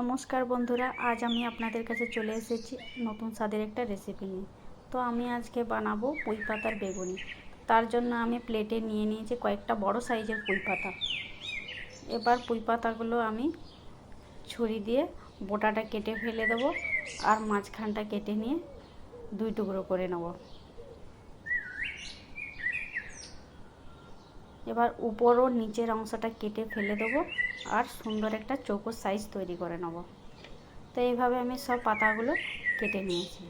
নমস্কার বন্ধুরা, আজ আমি আপনাদের কাছে চলে এসেছি নতুন স্বাদের একটা রেসিপি নিয়ে। তো আমি আজকে বানাবো পুঁই পাতার বেগুনি। তার জন্য আমি প্লেটে নিয়ে নিয়েছি কয়েকটা বড় সাইজের পুঁই পাতা। এবার পুঁই পাতাগুলো আমি ছুরি দিয়ে বোটাটা কেটে ফেলে দেবো আর মাঝখানটা কেটে নিয়ে দুই টুকরো করে নেব। এবার উপর ও নিচের অংশটা কেটে ফেলে দেবো আর সুন্দর একটা চৌকো সাইজ তৈরি করে নেব। তো এইভাবে আমি সব পাতাগুলো কেটে নিয়েছি।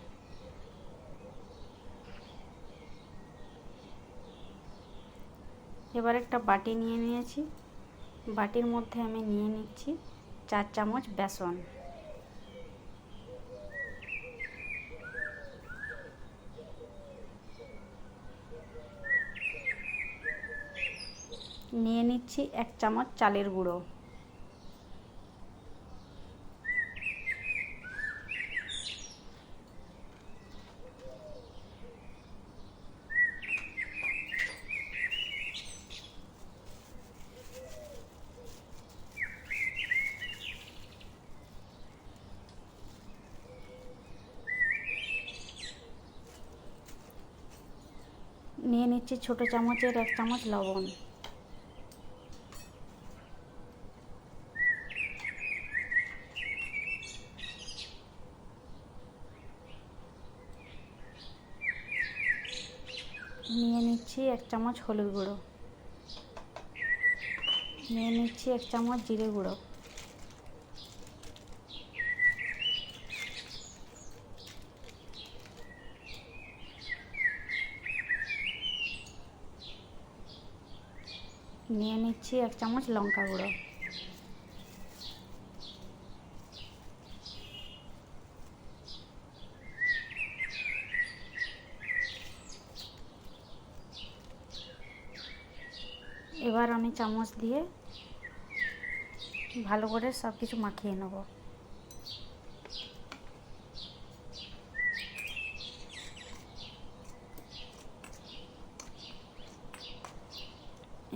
এবার একটা বাটি নিয়ে নিয়েছি। বাটির মধ্যে আমি নিয়ে নিচ্ছি চার চামচ বেসন। নিয়ে নিচ্ছি এক চামচ চালের গুঁড়ো। নিয়ে নিচ্ছি ছোটো চামচের এক চামচ লবণ। নিয়ে নিচ্ছি এক চামচ হলুদ গুঁড়ো। নিয়ে নিচ্ছি এক চামচ জিরে গুঁড়ো। নিয়ে নিচ্ছি এক চামচ লঙ্কা গুঁড়ো। এবার আমি চামচ দিয়ে ভালো করে সব কিছু মাখিয়ে নেব।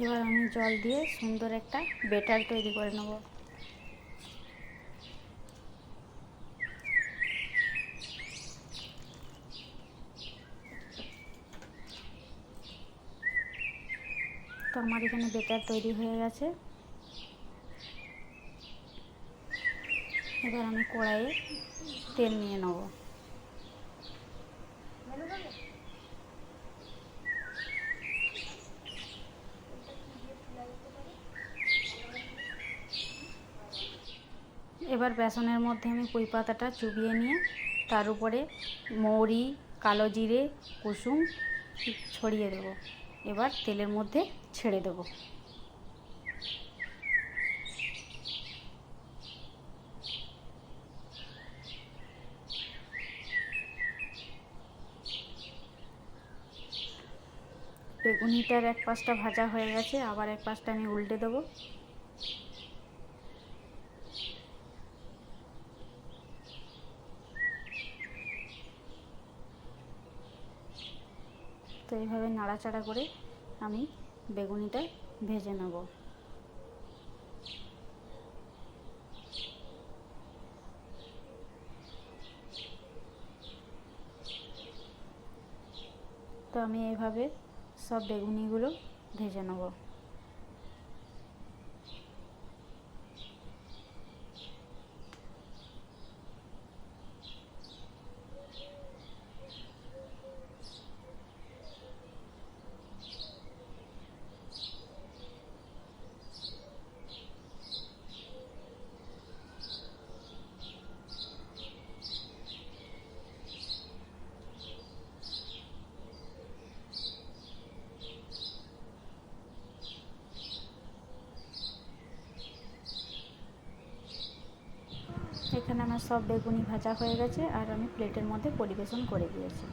এবার আমি জল দিয়ে সুন্দর একটা বেটার তৈরি করে নেব। তো আমার এখানে বেটার তৈরি হয়ে গেছে। এবার আমি কড়াইয়ে তেল নিয়ে নেব। এবার বেসনের মধ্যে আমি পুঁই পাতাটা চুবিয়ে নিয়ে, তার উপরে মৌরি, কালো জিরে, কুসুম ছড়িয়ে দেবো। এবার তেলের মধ্যে ছেড়ে দেব। বেগুনিটার এক পাশটা ভাজা হয়ে গেছে, আবার এক পাশটা আমি উল্টে দেবো। তো এইভাবে নাড়াচাড়া করে আমি বেগুনিটা ভেজে নেব। তো আমি এইভাবে সব বেগুনিগুলো ভেজে নেব। এখানে আমার সব বেগুনি ভাজা হয়ে গেছে আর আমি প্লেটের মধ্যে পরিবেশন করে দিয়েছি।